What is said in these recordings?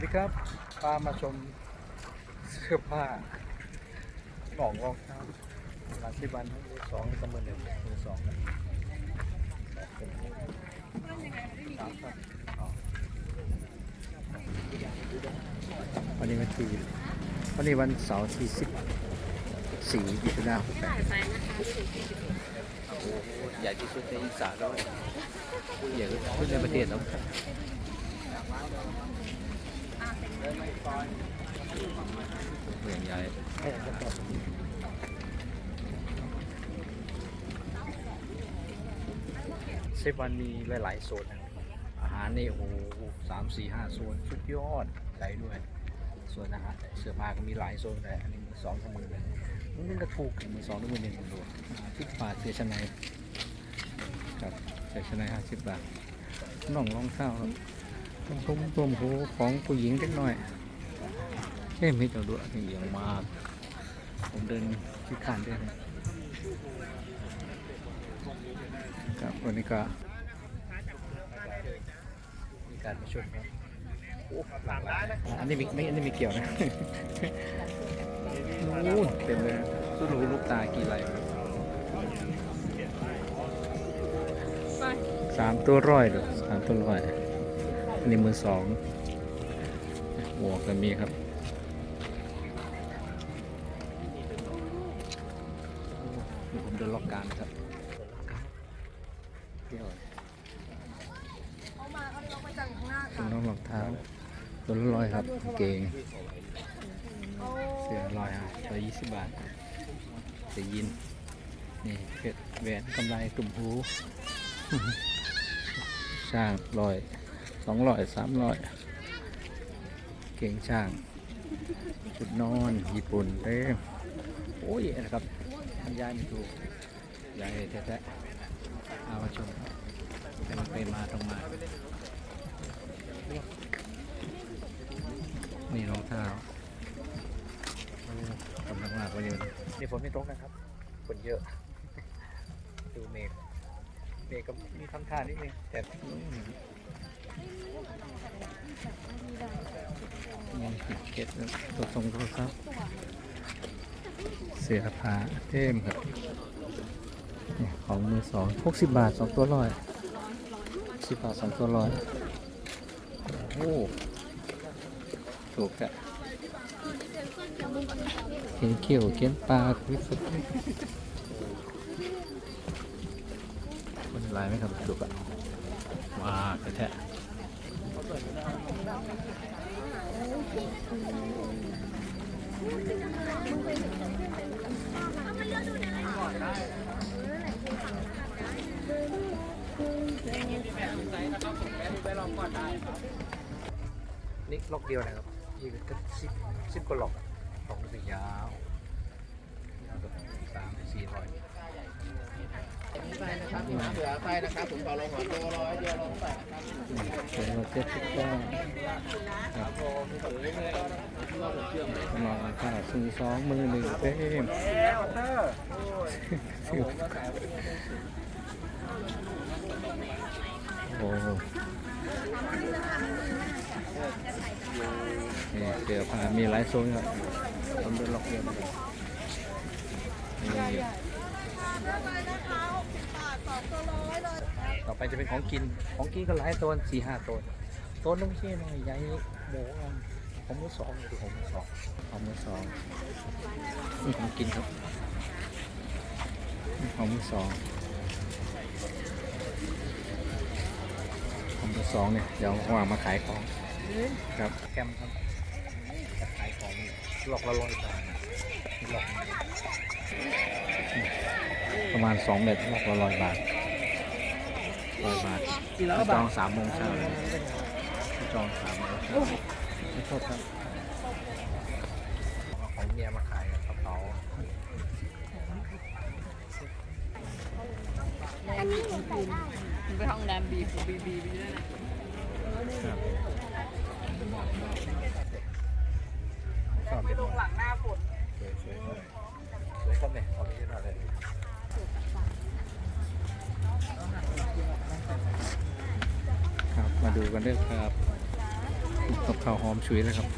วัสดีครับพามาชมเสื้อผ้าหมองรองเท้าร้านที่บ้านมือสองตำบลเด่นมือสองนะครับวันนี้วันที่วันนี้วันเสาร์ที่สิบสี่มิถุนายนใหญ่ที่สุดในอีสานแล้วใหญ่ที่สุดในประเทศแล้ว เหมือนใหญ่เซฟวันมีหลายๆโซนนะอาหารนี่โอ้โหสามสี่ห้าโซนสุดยอดใหญ่ด้วย ส่วนอาหารเสื้อผ้าก็มีหลายโซนเลยอันนี้มือสองของมือเลยมันก็ถูกมือสองด้วยมือหนึ่งดูสิบบาเสื้อชั้นในครับเสื้อชั้นในห้าสิบบาทน่องรองเท้า ต้มตุ้มหูของผู้หญิงเล็กน้อยเฮ้ยไม่ต้องดูอันนี้เยอะมากผมเดินที่ขานเดินครับวันนี้ก็มีการมาช่วยครับอันนี้มีไม่อันนี้มีเกี่ยวนะนู่นเต็มเลยสุดหูลูกตากี่ไรครับสามตัวร้อยเด้อสามตัวร้อย อันนี้มือสองหมวกก็มีครับเดี๋ยวผมเดินล็อกการนะครับเที่ยวเขามาเขาเลยเอาไปจากข้างหน้าถุค่ะงน้องรองเท้าตัวละร้อยครับกางเกงเขาเสื้อร้อยอะตัวยี่สิบบาทเสื้อยีนนี่เพชรแหวนกำไรตุ่มหูช่างร้อย สองร้อยสามร้อยเก่งช่างชุดนอนญี่ปุ่นเต็มโอ้ยนะครับทำยายไม่ถูกยายแท้ๆเอามาชมเป็นไปมาตรงมา นี่รองเท้าโอ้กำลังมากวันนี้นี่ฝนไม่ตกนะครับฝนเยอะ ดูเมฆเมฆก็มีทำท่านิดนึงแต่ เก็ตตัวทรงโทรศัพท์เสียผ้าเท่มครับนี่ของมือสองหกสิบบาทสองตัวร้อยสิบบาทสองตัวร้อยโอ้ถูกอะเขียนเขียวเขียนปลาคุยสุดมันลายไหมครับถูกอะว้ากระแทะ นี่ล็อกเดียวนะครับยี่ก็สิบสิบกว่าล็อกล็อกนี่ก็ยาวยาวแบบสามสี่ร้อย ไปนะครับเหลือไปนะครับผมต่อลงหัวโลร้อยเดียวลงไปนะครับเป็นร้อยเจ็ดสิบเก้าครับลองราคาสี่สองมือหนึ่งเต็มโอ้โหนี่เสื้อผ้ามีหลายโซนครับต้องเดินล็อกเดียวน ต่อไปจะเป็นของกิน ของกินก็หลายตัวสี่ห้าตัวตัวนึงไม่ใช่น้อยใหญ่หมูอะของมือสองดูของมือสองของมือสองนี่ของกินครับนี่ของมือสองของมือสองเนี่ยเดี๋ยววางมาขายของครับแคมครับจะขายของนี่หลอกละร้อยบาทหลอกประมาณสองเม็ดหลอกละร้อยบาท ร้อยบาทจองสามโมงเช้าเลยจองสามโมงเช้าไม่โทษครับเอาของเมียมาขายกระเป๋าไปห้องน้ำบีบบีบีบีด้วยนะครับชอบเป็นหลังหน้าฝนสวยสวยเลยสวยคนเนี่ยเอาไปที่นั่นเลย ครับ มาดูกันด้วยครับกับข้าวหอมชุยแล้วครับ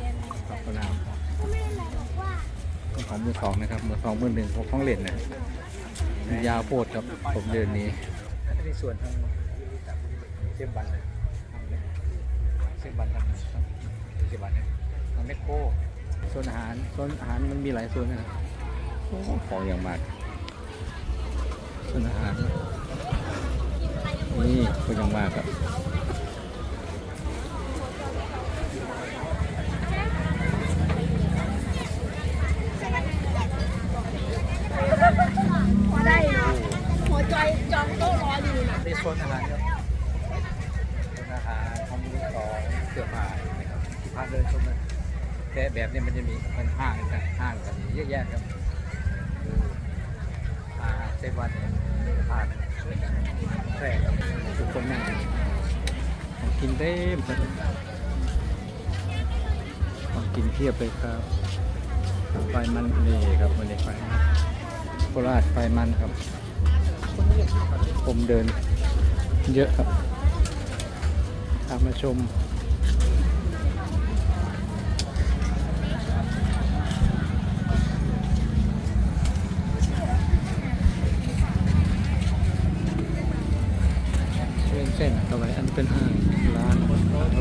กับข้าวหน้ำของมือสองนะครับมือสองมือหนึ่งของของเล่นนะยาวโพดครับผมเดือนนี้อันนี้ส่วนทางเส้นบันเลยเส้นบันทางเส้นบันเนี่ยทางแมคโครโซนอาหารโซนอาหารมันมีหลายโซนนะครับโอ้ของอย่างมากโซนอาหาร นี่คนยังมากครับพอได้นะหัวใจจองโต๊ะรออยู่นะในโซนอาหารครับโซนอาหารของมือสองเสื้อผ้านะครับที่พาเดินชมนะแต่แบบนี้มันจะมีเป็นห้างกันห้างกันเยอะแยะครับอ่าเซวันผ่าน แรกครับทุกคนนั่งของกินเต็มครับของกินเพียบเลยครับไฟมันนี่ครับมันในไฟโคราชไฟมันครับ ผมเดินเยอะครับตามมาชม เส้นเส้นต่อไปอันเป็นห้างร้าน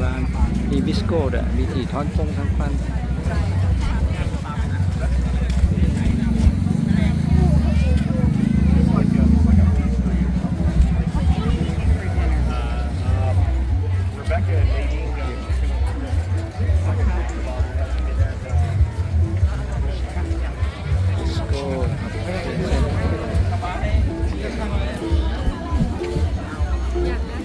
ร้านมีบิส โก้ด้วยมีที่ทอนฟงทางฟันบิสโก้ครับเส้นเส้น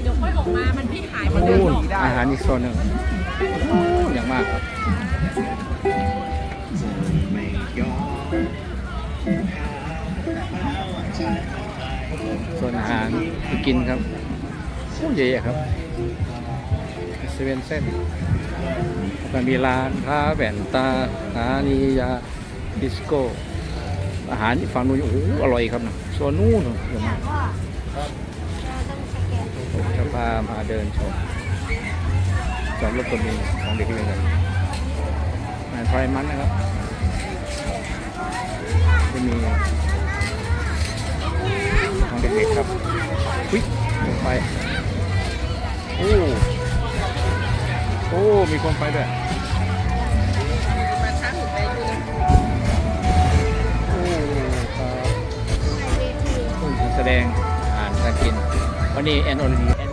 เดี๋ยวค่อยออกมามันพี่ขายมันนู่นอาหารอีกโซนหนึ่ง อย่างมากครับโซนอาหารที่กินครับโอ้เยอะครับเซเว่นเส้นก็มีร้านค้าแว่นตาสานียาดิสโก้ อาหารฝั่งนู้นโอ้โหอร่อยครับนะโซนนู้นเยอะมากผมจะพามาเดินชม จอดรถก็มีของเด็กเล่นกันงานไฟมันนะครับจะมีของเด็กๆครับวิโคมไฟโอ้โอ้มีคมไฟด้วยมาช้าหนูไปดูนะโอ้แสดงอาหารการกินวันนี้แอนออรี